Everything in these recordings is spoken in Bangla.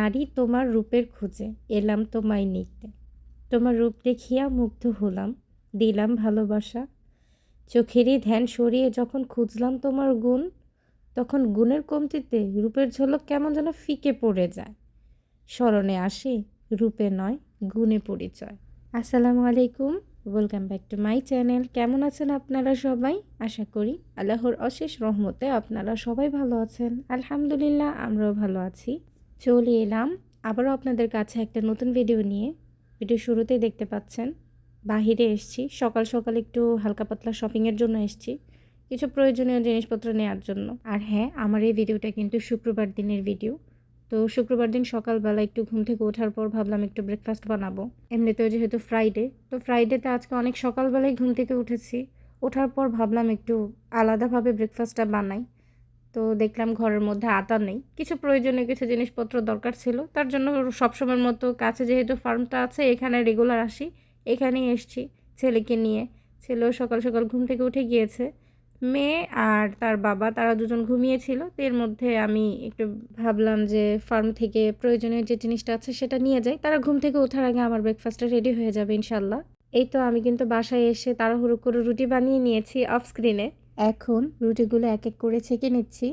নারী তোমার রূপের খোঁজে, এলাম তোমায় নিতে। তোমার রূপ দেখিয়া মুগ্ধ হলাম, দিলাম ভালোবাসা। চোখেরই ধ্যান সরিয়ে যখন খুঁজলাম তোমার গুণ, তখন গুণের কমতিতে রূপের ঝলক কেমন যেন ফিকে পড়ে যায়। স্মরণে আসে, রূপে নয়, গুণে পরিচয়। আসসালামু আলাইকুম welcome back to my channel কেমন আছেন আপনারা সবাই? আশা করি আল্লাহর অশেষ রহমতে আপনারা সবাই ভালো আছেন। আলহামদুলিল্লাহ, আমরাও ভালো আছি। চলে এলাম। আবারও আপনাদের কাছে একটা নতুন ভিডিও নিয়ে। ভিডিও শুরুতেই দেখতে পাচ্ছেন, বাহিরে এসছি। সকাল সকাল একটু হালকা পাতলা শপিংয়ের জন্য এসছি। কিছু প্রয়োজনীয় জিনিসপত্র নেওয়ার জন্য। আর হ্যাঁ আমার এই ভিডিওটা কিন্তু শুক্রবার দিনের ভিডিও তো শুক্রবার দিন সকালবেলা একটু ঘুম থেকে ওঠার পর ভাবলাম একটু ব্রেকফাস্ট বানাবো। এমনিতেও যেহেতু ফ্রাইডে তো ফ্রাইডেতে আজকে অনেক সকালবেলায় ঘুম থেকে উঠেছি। ওঠার পর ভাবলাম একটু আলাদাভাবে ব্রেকফাস্টটা বানাই। তো দেখলাম ঘরের মধ্যে আতা নেই। কিছু প্রয়োজনীয় কিছু জিনিসপত্র দরকার ছিল। তার জন্য সবসময়ের মতো কাছে যেহেতু ফার্মটা আছে, এখানে রেগুলার আসি। এখানেই এসছি ছেলেকে নিয়ে। ছেলেও সকাল সকাল ঘুম থেকে উঠে গিয়েছে। মেয়ে আর তার বাবা, তারা দুজন ঘুমিয়েছিল। এর মধ্যে আমি একটু ভাবলাম যে ফার্ম থেকে প্রয়োজনীয় যে জিনিসটা আছে সেটা নিয়ে যাই। তারা ঘুম থেকে ওঠার আগে আমার ব্রেকফাস্টটা রেডি হয়ে যাবে ইনশাল্লাহ এই তো আমি কিন্তু বাসায় এসে তাড়াহুড়ো করে রুটি বানিয়ে নিয়েছি অফ স্ক্রিনে এখন রুটিগুলো এক এক করে ছেঁকে নিচ্ছি।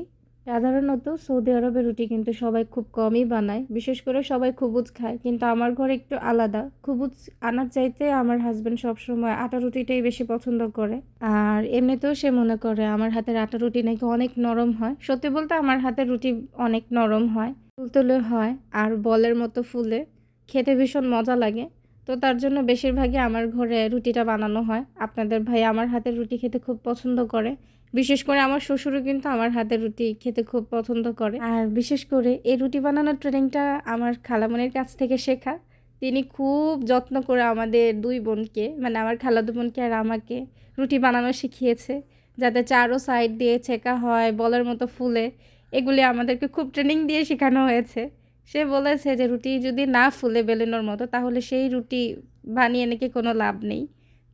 সাধারণত সৌদি আরবের রুটি কিন্তু সবাই খুব কমই বানায়, বিশেষ করে সবাই খুবুজ খায়। কিন্তু আমার ঘরে একটু আলাদা। খুবুজ আনার চাইতে আমার হাজব্যান্ড সবসময় আটা রুটিটাই বেশি পছন্দ করে। আর এমনিতেও সে মনে করে আমার হাতের আটা রুটি নাকি অনেক নরম হয়। সত্যি বলতে আমার হাতের রুটি অনেক নরম হয় তুলতুলে হয় আর বলের মতো ফুলে। খেতে ভীষণ মজা লাগে। তো তার জন্য বেশিরভাগই আমার ঘরে রুটিটা বানানো হয়। আপনাদের ভাই আমার হাতের রুটি খেতে খুব পছন্দ করে। বিশেষ করে আমার শ্বশুরও কিন্তু আমার হাতের রুটি খেতে খুব পছন্দ করে। আর বিশেষ করে এই রুটি বানানোর ট্রেনিংটা আমার খালামনের কাছ থেকে শেখা। তিনি খুব যত্ন করে আমাদের দুই বোনকে মানে আমার খালাদু বোনকে আর আমাকে রুটি বানানো শিখিয়েছে। যাতে চারও সাইড দিয়ে ছেঁকা হয়, বলের মতো ফুলে। এগুলি আমাদেরকে খুব ট্রেনিং দিয়ে শেখানো হয়েছে। সে বলেছে যে রুটি যদি না ফুলে বেলুনোর মতো, তাহলে সেই রুটি বানিয়ে নাকি কোনো লাভ নেই।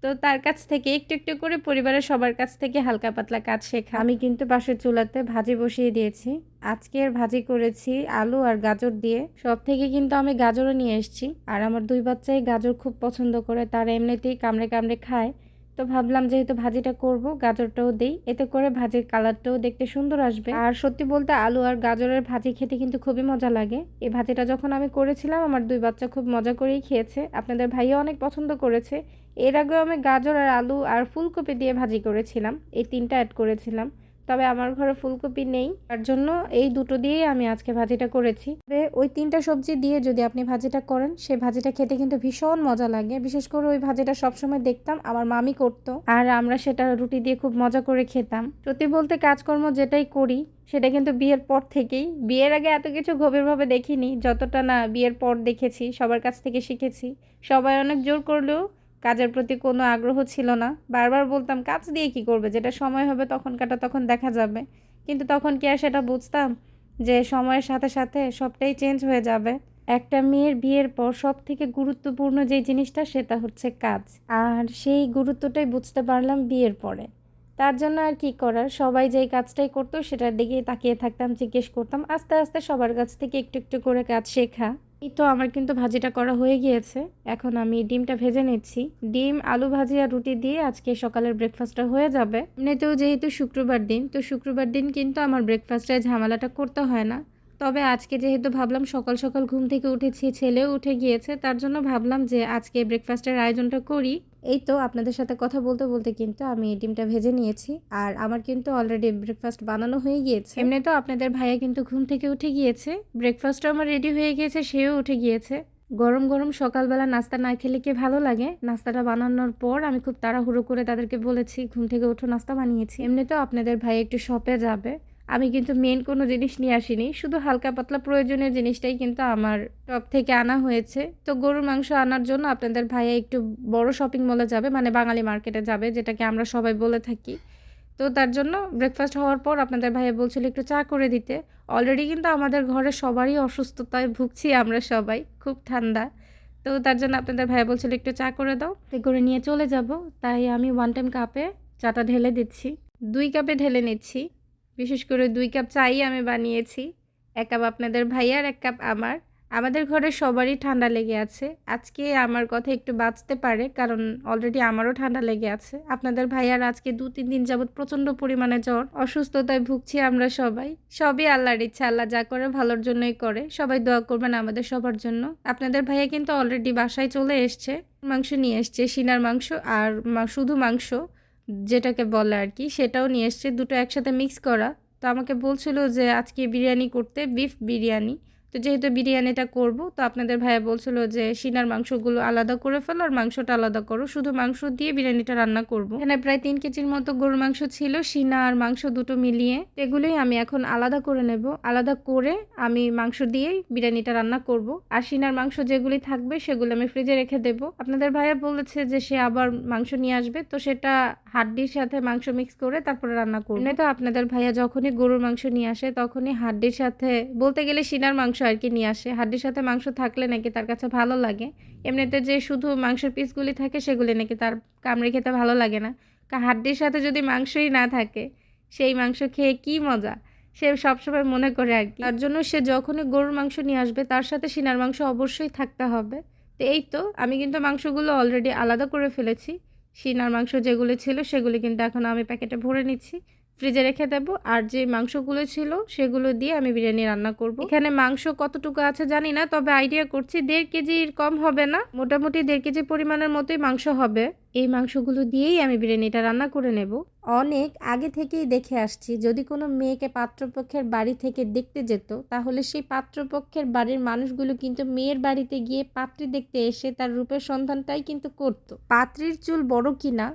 তো তার কাছ থেকে একটু একটু করে পরিবারের সবার কাছ থেকে হালকা পাতলা কাজ শেখা। আমি কিন্তু পাশের চুলাতে ভাজি বসিয়ে দিয়েছি। আজকের ভাজি করেছি আলু আর গাজর দিয়ে। সব থেকে কিন্তু আমি গাজরও নিয়ে এসেছি। আর আমার দুই বাচ্চাই গাজর খুব পছন্দ করে, তারা এমনিতেই কামড়ে কামড়ে খায়। তো ভাবলাম যেহেতু ভাজিটা করব, গাজরটাও দেই। এতে করে ভাজির কালারটাও দেখতে সুন্দর আসবে। আর সত্যি বলতে আলু আর গাজরের ভাজি খেতে কিন্তু খুবই মজা লাগে। এই ভাজিটা যখন আমি করেছিলাম, আমার দুই বাচ্চা খুব মজা করেই খেয়েছে। আপনাদের ভাইও অনেক পছন্দ করেছে। এর আগেও আমি গাজর আর আলু আর ফুলকপি দিয়ে ভাজি করেছিলাম। এই তিনটা অ্যাড করেছিলাম। তবে আমার ঘরে ফুলকপি নেই। তার জন্য এই দুটো দিয়েই আমি আজকে ভাজিটা করেছি। তবে ওই তিনটা সবজি দিয়ে যদি আপনি ভাজিটা করেন, সে ভাজিটা খেতে কিন্তু ভীষণ মজা লাগে। বিশেষ করে ওই ভাজিটা সবসময় দেখতাম আমার মামি করতো। আর আমরা সেটা রুটি দিয়ে খুব মজা করে খেতাম। সত্যি বলতে কাজকর্ম যেটাই করি, সেটা কিন্তু বিয়ের পর থেকেই। বিয়ের আগে এত কিছু গভীরভাবে দেখিনি, যতটা না বিয়ের পর দেখেছি, সবার কাছ থেকে শিখেছি। সবাই অনেক জোর করলেও কাজের প্রতি কোনো আগ্রহ ছিল না। বারবার বলতাম, কাজ দিয়ে কি করবে? যেটা সময় হবে তখন কাটা তখন দেখা যাবে। কিন্তু তখন কি আর সেটা বুঝতাম যে সময়ের সাথে সাথে সবটাই চেঞ্জ হয়ে যাবে? একটা মেয়ের বিয়ের পর সব থেকে গুরুত্বপূর্ণ যে জিনিসটা সেটা হচ্ছে কাজ। আর সেই গুরুত্বটাই বুঝতে পারলাম বিয়ের পরে। তার জন্য আর কি করার? সবাই যেই কাজটাই করতো সেটার দিকেই তাকিয়ে থাকতাম, জিজ্ঞেস করতাম, আস্তে আস্তে সবার কাছ থেকে একটু একটু করে কাজ শেখা। এই তো আমার কিন্তু ভাজিটা করা হয়ে গিয়েছে। এখন আমি ডিমটা ভেজে নিচ্ছি। ডিম, আলু ভাজি আর রুটি দিয়ে আজকে সকালের ব্রেকফাস্টটা হয়ে যাবে। এমনিতেও যেহেতু শুক্রবার দিন, তো শুক্রবার দিন কিন্তু আমার ব্রেকফাস্টে ঝামেলাটা করতে হয় না। তবে আজকে যেহেতু ভাবলাম সকাল সকাল ঘুম থেকে উঠেছি, ছেলেও উঠে গিয়েছে, তার জন্য ভাবলাম যে আজকে ব্রেকফাস্টের আয়োজনটা করি। এই তো আপনাদের সাথে কথা বলতে বলতে কিন্তু আমি ডিমটা ভেজে নিয়েছি। আর আমার কিন্তু অলরেডি ব্রেকফাস্ট বানানো হয়ে গিয়েছে। এমনি তো আপনাদের ভাইয়া কিন্তু ঘুম থেকে উঠে গিয়েছে। ব্রেকফাস্টও আমার রেডি হয়ে গিয়েছে, সেও উঠে গিয়েছে। গরম গরম সকালবেলা নাস্তা না খেলে কি ভালো লাগে? নাস্তাটা বানানোর পর আমি খুব তাড়াহুড়ো করে তাদেরকে বলেছি, ঘুম থেকে উঠো নাস্তা বানিয়েছি। এমনি তো আপনাদের ভাই একটু শপে যাবে। আমি কিন্তু মেন কোনো জিনিস নিয়ে আসিনি। শুধু হালকা পাতলা প্রয়োজনীয় জিনিসটাই কিন্তু আমার টপ থেকে আনা হয়েছে। তো গরুর মাংস আনার জন্য আপনাদের ভাইয়া একটু বড় শপিং মলে যাবে মানে বাঙালি মার্কেটে যাবে, যেটাকে আমরা সবাই বলে থাকি। তো তার জন্য ব্রেকফাস্ট হওয়ার পর আপনাদের ভাইয়া বলছিল একটু চা করে দিতে। অলরেডি কিন্তু আমাদের ঘরে সবারই অসুস্থতায় ভুগছি আমরা সবাই, খুব ঠান্ডা। তো তার জন্য আপনাদের ভাইয়া বলছিল একটু চা করে দাও। করে নিয়ে চলে যাব। তাই আমি ওয়ান টাইম কাপে চাটা ঢেলে দিচ্ছি। দুই কাপে ঢেলে নিচ্ছি। বিশেষ করে দুই কাপ চাই আমি বানিয়েছি, এক কাপ আপনাদের ভাইয়ার, এক কাপ আমার। আমাদের ঘরে সবারই ঠান্ডা লেগে আছে। আজকে আমার কথা একটু বাঁচতে পারে, কারণ অলরেডি আমারও ঠান্ডা লেগে আছে। আপনাদের ভাইয়ার আজকে দু তিন দিন যাবৎ প্রচণ্ড পরিমাণে জ্বর, অসুস্থতায় ভুগছি আমরা সবাই। সবই আল্লাহর ইচ্ছা, আল্লাহ যা করে ভালোর জন্যই করে। সবাই দোয়া করবেন আমাদের সবার জন্য। আপনাদের ভাইয়া কিন্তু অলরেডি বাসায় চলে এসছে, মাংস নিয়ে এসছে সিনার মাংস আর শুধু মাংস। যেটাকে বলে আর কি, সেটাও নিয়ে এসছে। দুটো একসাথে মিক্স করা। তো আমাকে বলছিল যে আজকে বিরিয়ানি করতে বিফ বিরিয়ানি। তো যেহেতু বিরিয়ানিটা করব, তো আপনাদের ভাইয়া বলছিল যে সিনার মাংসগুলো আলাদা করে ফেলো আর মাংসটা আলাদা করো। শুধু মাংস দিয়ে বিরিয়ানিটা রান্না করব। এখানে প্রায় তিন কেজির মতো গরুর মাংস ছিল, সিনা আর মাংস দুটো মিলিয়ে। এগুলোই আমি এখন আলাদা করে নেব। আলাদা করে আমি মাংস দিয়েই বিরিয়ানিটা রান্না করব। আর সিনার মাংস যেগুলি থাকবে সেগুলো আমি ফ্রিজে রেখে দেব। আপনাদের ভাইয়া বলেছে যে সে আবার মাংস নিয়ে আসবে, তো সেটা হাড্ডির সাথে মাংস মিক্স করে তারপরে রান্না করব। তো আপনাদের ভাইয়া যখনই গরুর মাংস নিয়ে আসে, তখনই হাড্ডির সাথে, বলতে গেলে সিনার মাংস আর কি নিয়ে আসে। হাড্ডির সাথে মাংস থাকলে নাকি তার কাছে ভালো লাগে। এমনিতে যে শুধু মাংসের পিসগুলি থাকে, সেগুলি নাকি তার কামড়ে খেতে ভালো লাগে না। হাড্ডির সাথে যদি মাংসই না থাকে, সেই মাংস খেয়ে কি মজা? সে সবসময় মনে করে আর কি তার জন্য সে যখনই গরুর মাংস নিয়ে আসবে, তার সাথে সিনার মাংস অবশ্যই থাকতে হবে। তো এই তো, আমি কিন্তু মাংসগুলো অলরেডি আলাদা করে ফেলেছি। সিনার মাংস যেগুলো ছিল, সেগুলি কিন্তু এখন আমি প্যাকেটে ভরে নিচ্ছি। ফ্রিজে রেখে দেবো। আর যে মাংসগুলো ছিল, সেগুলো দিয়ে আমি বিরিয়ানি রান্না করব। এখানে মাংস কতটুকু আছে জানি না, তবে আইডিয়া করছি দেড় কেজির কম হবে না। মোটামুটি দেড় কেজি পরিমাণের মতোই মাংস হবে। এই মাংসগুলো দিয়েই আমি বিরিয়ানিটা রান্না করে নেব। অনেক আগে থেকেই দেখে আসছি, যদি কোনো মেয়েকে পাত্রপক্ষের বাড়ি থেকে দেখতে যেত, তাহলে সেই পাত্রপক্ষের বাড়ির মানুষগুলো কিন্তু মেয়ের বাড়িতে গিয়ে পাত্রী দেখতে এসে তার রূপের সন্ধানটাই কিন্তু করত। পাত্রীর চুল বড় কিনা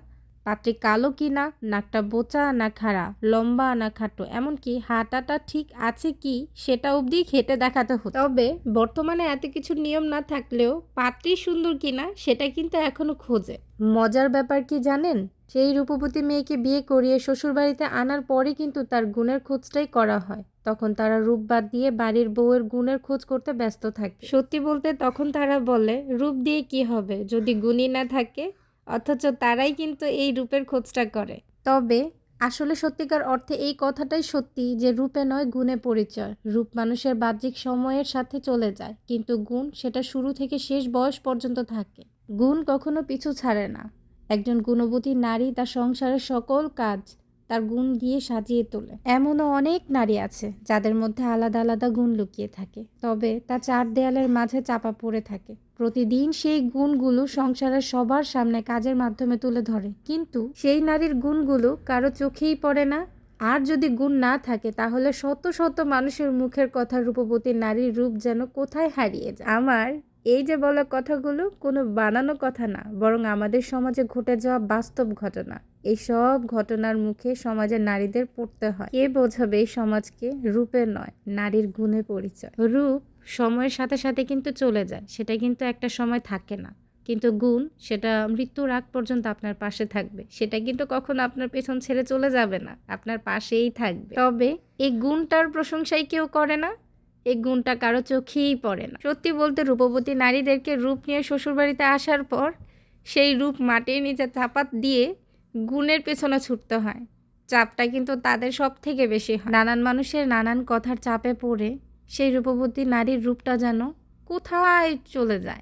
পাত্রী কালো কিনা, নাকটা বোচা না খাড়া, লম্বা না খাটো, এমনকি হাঁটাটা ঠিক আছে কি সেটা অবধি খেতে দেখাতে হতো। তবে বর্তমানে এত কিছু নিয়ম না থাকলেও পাত্রী সুন্দর কিনা সেটা কিন্তু এখনও খোঁজে। মজার ব্যাপার কি জানেন? সেই রূপবতী মেয়েকে বিয়ে করিয়ে শ্বশুরবাড়িতে আনার পরে কিন্তু তার গুণের খোঁজটাই করা হয়। তখন তারা রূপ বাদ দিয়ে বাড়ির বউয়ের গুণের খোঁজ করতে ব্যস্ত থাকে। সত্যি বলতে তখন তারা বলে, রূপ দিয়ে কি হবে? যদি গুণই না থাকে অথচ তারাই কিন্তু এই রূপের খোঁজটা করে। তবে আসলে সত্যিকার অর্থে এই কথাটাই সত্যি যে রূপে নয়, গুণে পরিচয়। রূপ মানুষের বাহ্যিক সময়ের সাথে চলে যায়, কিন্তু গুণ সেটা শুরু থেকে শেষ বয়স পর্যন্ত থাকে। গুণ কখনো পিছু ছাড়ে না। একজন গুণবতী নারী তার সংসারের সকল কাজ তার গুণ দিয়ে সাজিয়ে তোলে। এমনও অনেক নারী আছে যাদের মধ্যে আলাদা আলাদা গুণ লুকিয়ে থাকে। তবে তা চার দেয়ালের মাঝে চাপা পড়ে থাকে। প্রতিদিন সেই গুণগুলো সংসারের সবার সামনে কাজের মাধ্যমে তুলে ধরে। কিন্তু সেই নারীর গুণগুলো কারও চোখেই পড়ে না। আর যদি গুণ না থাকে, তাহলে শত শত মানুষের মুখের কথা রূপবতী নারীর রূপ যেন কোথায় হারিয়ে যায়? আমার এই যে বলা কথাগুলো কোনো বানানো কথা না, বরং আমাদের সমাজে ঘটে যাওয়া বাস্তব ঘটনা। এই সব ঘটনার মুখে সমাজের নারীদের পড়তে হয়। কে বোঝাবে এই সমাজকে? রূপে নয়, নারীর গুণে পরিচয়। রূপ সময়ের সাথে সাথে কিন্তু চলে যায়, সেটা কিন্তু একটা সময় থাকে না। কিন্তু গুণ, সেটা মৃত্যুর আগ পর্যন্ত আপনার পাশে থাকবে। সেটা কিন্তু কখনো আপনার পেছন ছেড়ে চলে যাবে না, আপনার পাশেই থাকবে। তবে এই গুণটার প্রশংসাই কেউ করে না এই গুণটা কারও চোখেই পড়ে না। সত্যি বলতে রূপবতী নারীদেরকে রূপ নিয়ে শ্বশুরবাড়িতে আসার পর সেই রূপ মাটির নিচে চাপাত দিয়ে গুণের পেছনে ছুটতে হয়। চাপটা কিন্তু তাদের সব থেকে বেশি হয়। নানান মানুষের নানান কথার চাপে পড়ে সেই রূপবতী নারীর রূপটা যেন কোথায় চলে যায়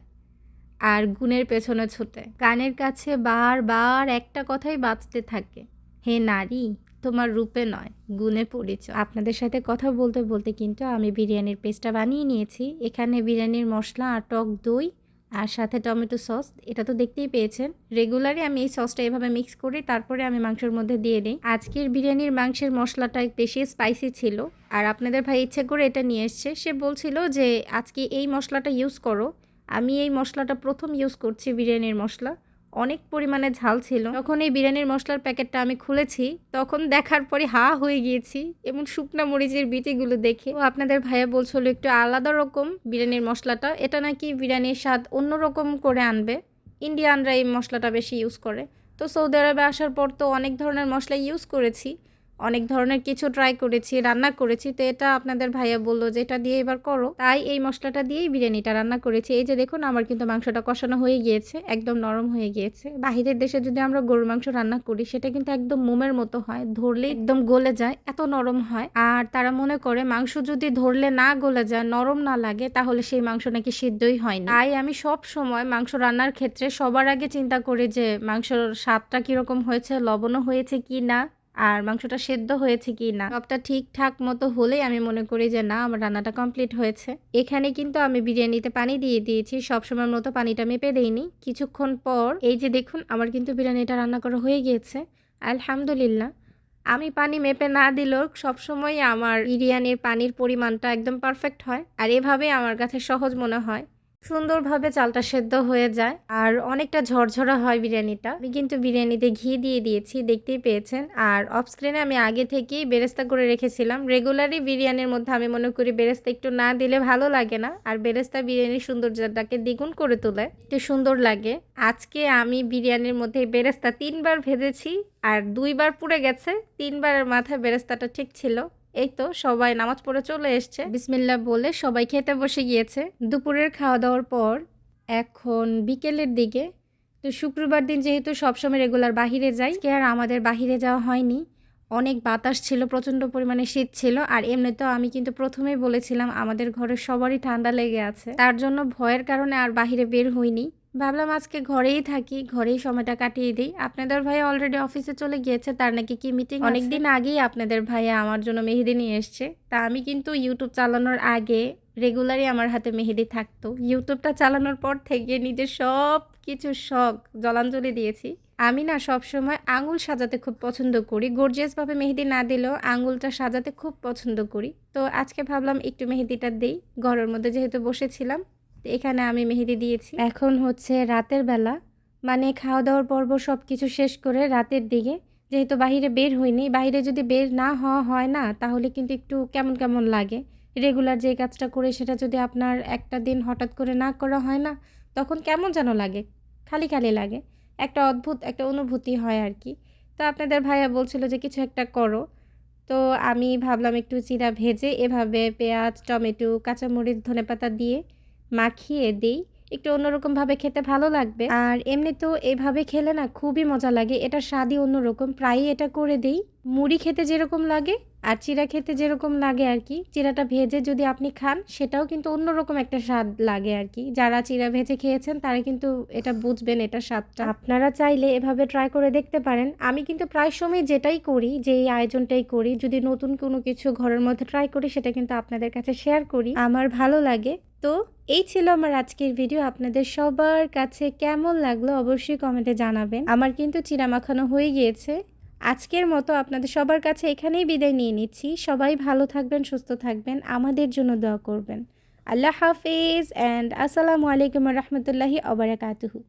আর গুণের পেছনে ছুটে। গানের কাছে বারবার একটা কথাই বাঁচতে থাকে। হে নারী, তোমার রূপে নয়, গুণে পরিচয়। আপনাদের সাথে কথা বলতে বলতে কিন্তু আমি বিরিয়ানির পেস্টটা বানিয়ে নিয়েছি। এখানে বিরিয়ানির মশলা আর টক দই আর সাথে টমেটো সস, এটা তো দেখতেই পেয়েছেন। রেগুলারই আমি এই সসটা এভাবে মিক্স করি তারপরে আমি মাংসের মধ্যে দিয়ে দিই। আজকের বিরিয়ানির মাংসের মশলাটা বেশি স্পাইসি ছিল আর আপনাদের ভাই ইচ্ছে করে এটা নিয়ে এসছে। সে বলছিল যে, আজকে এই মশলাটা ইউজ করো। আমি এই মশলাটা প্রথম ইউজ করছি বিরিয়ানির মশলা। অনেক পরিমাণে ঝাল ছিল। যখন এই বিরিয়ানির মশলার প্যাকেটটা আমি খুলেছি, তখন দেখার পরে হা হয়ে গিয়েছি এবং শুকনো মরিচের বিটিগুলো দেখে। ও আপনাদের ভাইয়া বলছিল, একটু আলাদা রকম বিরিয়ানির মশলাটা। এটা নাকি বিরিয়ানির স্বাদ অন্যরকম করে আনবে। ইন্ডিয়ানরা এই মশলাটা বেশি ইউজ করে। তো সৌদি আরবে আসার পর তো অনেক ধরনের মশলা ইউজ করেছি। অনেক ধরনের কিছু ট্রাই করেছি, রান্না করেছি। তো এটা আপনাদের ভাইয়া বলল যে, এটা দিয়ে এবার করো। তাই এই মশলাটা দিয়েই বিরিয়ানিটা রান্না করেছি। এই যে দেখুন, আমার কিন্তু মাংসটা কষানো হয়ে গিয়েছে, একদম নরম হয়ে গিয়েছে। বাহিরের দেশে যদি আমরা গরুর মাংস রান্না করি, সেটা কিন্তু একদম মোমের মতো হয়, ধরলে একদম গলে যায়, এত নরম হয়। আর তারা মনে করে, মাংস যদি ধরলে না গলে যায়, নরম না লাগে, তাহলে সেই মাংস নাকি সিদ্ধই হয় না। তাই আমি সব সময় মাংস রান্নার ক্ষেত্রে সবার আগে চিন্তা করি যে, মাংসর স্বাদটা কীরকম হয়েছে, লবণও হয়েছে কি না আর মাংসটা সেদ্ধ হয়েছে কি না? সবটা ঠিকঠাক মতো হলেই আমি মনে করি যে না, আমার রান্নাটা কমপ্লিট হয়েছে। এখানে কিন্তু আমি বিরিয়ানিতে পানি দিয়ে দিয়েছি সবসময় মতো পানিটা মেপে দেইনি। কিছুক্ষণ পর, এই যে দেখুন, আমার কিন্তু বিরিয়ানিটা রান্না করা হয়ে গিয়েছে। আলহামদুলিল্লাহ। আমি পানি মেপে না দিলেও সবসময় আমার বিরিয়ানির পানির পরিমাণটা একদম পারফেক্ট হয়। আর এভাবে আমার কাছে সহজ মনে হয়। সুন্দরভাবে চালটা সেদ্ধ হয়ে যায় আর অনেকটা ঝরঝরা হয় বিরিয়ানিটা। আমি কিন্তু বিরিয়ানিতে ঘি দিয়ে দিয়েছি, দেখতেই পেয়েছেন। আর অফ স্ক্রিনে আমি আগে থেকেই বেরেস্তা করে রেখেছিলাম। রেগুলারই বিরিয়ানির মধ্যে আমি মনে করি বেরেস্তা একটু না দিলে ভালো লাগে না। আর বেরেস্তা বিরিয়ানির সৌন্দর্যটাকে দ্বিগুণ করে তোলে। একটু সুন্দর লাগে। আজকে আমি বিরিয়ানির মধ্যে বেরেস্তা তিনবার ভেজেছি আর দুইবার পুড়ে গেছে। তিনবারের মাথায় বেরেস্তাটা ঠিক ছিল। এই তো সবাই নামাজ পড়ে চলে এসছে। বিসমিল্লা বলে সবাই খেতে বসে গিয়েছে। দুপুরের খাওয়া দাওয়ার পর এখন বিকেলের দিকে। তো শুক্রবার দিন যেহেতু সবসময় রেগুলার বাহিরে যাই, আজকে আর আমাদের বাহিরে যাওয়া হয়নি। অনেক বাতাস ছিল, প্রচণ্ড পরিমাণে শীত ছিল, আর এমনিতেও আমি কিন্তু প্রথমেই বলেছিলাম আমাদের ঘরে সবারই ঠান্ডা লেগে আছে। তার জন্য ভয়ের কারণে আর বাহিরে বের হইনি। ভাবলাম আজকে ঘরেই থাকি, ঘরেই সময়টা কাটিয়ে দিই। আপনাদের ভাই অলরেডি অফিসে চলে গিয়েছে, তার নাকি কি মিটিং অনেকদিন আগেই আপনাদের ভাইয়া আমার জন্য মেহেদি নিয়ে এসছে। তা আমি কিন্তু ইউটিউব চালানোর আগে রেগুলারই আমার হাতে মেহেদি থাকতো। ইউটিউবটা চালানোর পর থেকে নিজের সব কিছু শখ, জলাঞ্জলি দিয়েছি। আমি না সবসময় আঙুল সাজাতে খুব পছন্দ করি। গর্জিয়াসভাবে মেহেদি না দিলেও আঙুলটা সাজাতে খুব পছন্দ করি। তো আজকে ভাবলাম একটু মেহেদিটা দেই। ঘরের মধ্যে যেহেতু বসেছিলাম এখানে আমি মেহেদি দিয়েছি। এখন হচ্ছে রাতের বেলা মানে খাওয়া দাওয়ার পর্ব সব কিছু শেষ করে রাতের দিকে। যেহেতু বাইরে বের হইনি বাইরে যদি বের না হওয়া হয় না, তাহলে কিন্তু একটু কেমন কেমন লাগে? রেগুলার যে কাজটা করে, সেটা যদি আপনার একটা দিন হঠাৎ করে না করা হয় না, তখন কেমন যেন লাগে? খালি খালি লাগে। একটা অদ্ভুত, একটা অনুভূতি হয় আর কি। তো আপনাদের ভাইয়া বলছিল যে কিছু একটা করো। তো আমি ভাবলাম একটু চিরা ভেজে এভাবে পেঁয়াজ, টমেটো, কাঁচামরিচ, ধনেপাতা দিয়ে মাখিয়ে দিই। একটু অন্যরকমভাবে খেতে ভালো লাগবে। আর এমনি তো এভাবে খেলে না খুবই মজা লাগে। এটা স্বাদই অন্যরকম। প্রায়ই এটা করে দিই। মুড়ি খেতে যেরকম লাগে আর চিরা খেতে যেরকম লাগে আর কি। চিরাটা ভেজে যদি আপনি খান, সেটাও কিন্তু অন্যরকম একটা স্বাদ লাগে আর কি। যারা চিরা ভেজে খেয়েছেন, তারা কিন্তু এটা বুঝবেন এটা স্বাদটা। আপনারা চাইলে এভাবে ট্রাই করে দেখতে পারেন। আমি কিন্তু প্রায় সময় যেটাই করি যে এই আয়োজনটাই করি, যদি নতুন কোনো কিছু ঘরের মধ্যে ট্রাই করি, সেটা কিন্তু আপনাদের কাছে শেয়ার করি। আমার ভালো লাগে। তো এই ছিল আমার আজকের ভিডিও আপনাদের সবার কাছে কেমন লাগল অবশ্যই কমেন্টে জানাবেন। আমার কিন্তু চিরা মাখানো হয়ে গিয়েছে। আজকের মতো আপনাদের সবার কাছে এখানেই বিদায় নিয়ে নিচ্ছি। সবাই ভালো থাকবেন, সুস্থ থাকবেন। আমাদের জন্য দোয়া করবেন। আল্লাহ হাফিজ অ্যান্ড আসসালামু আলাইকুম রহমতুল্লাহি অবরাকাতুহু